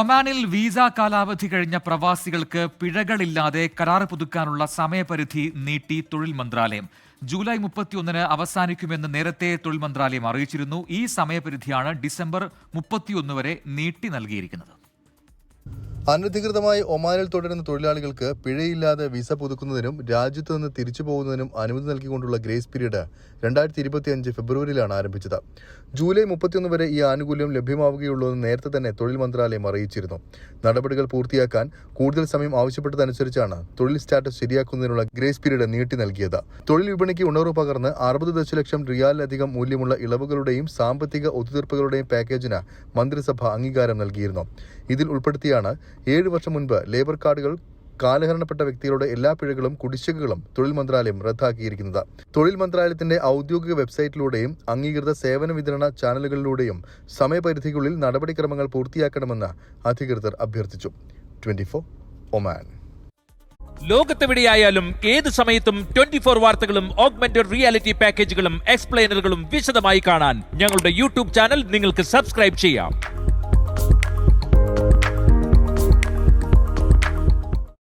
ഒമാനിൽ വിസ കാലാവധി കഴിഞ്ഞ പ്രവാസികൾക്ക് പിഴകളില്ലാതെ കരാർ പുതുക്കാനുള്ള സമയപരിധി നീട്ടി തൊഴിൽ മന്ത്രാലയം. ജൂലൈ മുപ്പത്തിയൊന്നിന് അവസാനിക്കുമെന്ന് നേരത്തെ തൊഴിൽ മന്ത്രാലയം അറിയിച്ചിരുന്നു. ഈ സമയപരിധിയാണ് ഡിസംബർ മുപ്പത്തിയൊന്ന് വരെ നീട്ടി നൽകിയിരിക്കുന്നത്. അനധികൃതമായി ഒമാനിൽ തുടരുന്ന തൊഴിലാളികൾക്ക് പിഴയില്ലാതെ വിസ പുതുക്കുന്നതിനും രാജ്യത്തു നിന്ന് തിരിച്ചു പോകുന്നതിനും അനുമതി നൽകിക്കൊണ്ടുള്ള ഗ്രേസ് പീരീഡ് രണ്ടായിരത്തി ഇരുപത്തിയഞ്ച് ഫെബ്രുവരിയിലാണ് ആരംഭിച്ചത്. ജൂലൈ മുപ്പത്തിയൊന്ന് വരെ ഈ ആനുകൂല്യം ലഭ്യമാവുകയുള്ളൂ എന്ന് നേരത്തെ തന്നെ തൊഴിൽ മന്ത്രാലയം അറിയിച്ചിരുന്നു. നടപടികൾ പൂർത്തിയാക്കാൻ കൂടുതൽ സമയം ആവശ്യപ്പെട്ടതനുസരിച്ചാണ് തൊഴിൽ സ്റ്റാറ്റസ് ശരിയാക്കുന്നതിനുള്ള ഗ്രേസ് പീരീഡ് നീട്ടി നൽകിയത്. തൊഴിൽ വിപണിക്ക് ഉണർവ് പകർന്ന് അറുപത് ദശലക്ഷം റിയാലിലധികം മൂല്യമുള്ള ഇളവുകളുടെയും സാമ്പത്തിക ഒത്തുതീർപ്പുകളുടെയും പാക്കേജിന് മന്ത്രിസഭ അംഗീകാരം നൽകിയിരുന്നു. ഇതിൽ ഉൾപ്പെടുത്തിയാണ് ഏഴ് വർഷം മുൻപ് ലേബർ കാർഡുകൾ കാലഹരണപ്പെട്ട വ്യക്തികളുടെ എല്ലാ പിഴകളും കുടിശ്ശികകളും തൊഴിൽ മന്ത്രാലയം റദ്ദാക്കിയിരിക്കുന്നത്. തൊഴിൽ മന്ത്രാലയത്തിന്റെ ഔദ്യോഗിക വെബ്സൈറ്റിലൂടെയും അംഗീകൃത സേവന വിതരണ ചാനലുകളിലൂടെയും സമയപരിധിക്കുള്ളിൽ നടപടിക്രമങ്ങൾ പൂർത്തിയാക്കണമെന്ന് അധികൃതർ അഭ്യർത്ഥിച്ചു. Twenty Oman. ലോകത്തെവിടെയായാലും ഏത് സമയത്തും ട്വന്റി ഫോർ വാർത്തകളും ഓഗ്മെന്റഡ് റിയാലിറ്റി പാക്കേജുകളും എക്സ്പ്ലെയിനറുകളും വിശദമായി കാണാൻ ഞങ്ങളുടെ യൂട്യൂബ് ചാനൽ നിങ്ങൾക്ക് സബ്സ്ക്രൈബ് ചെയ്യാം.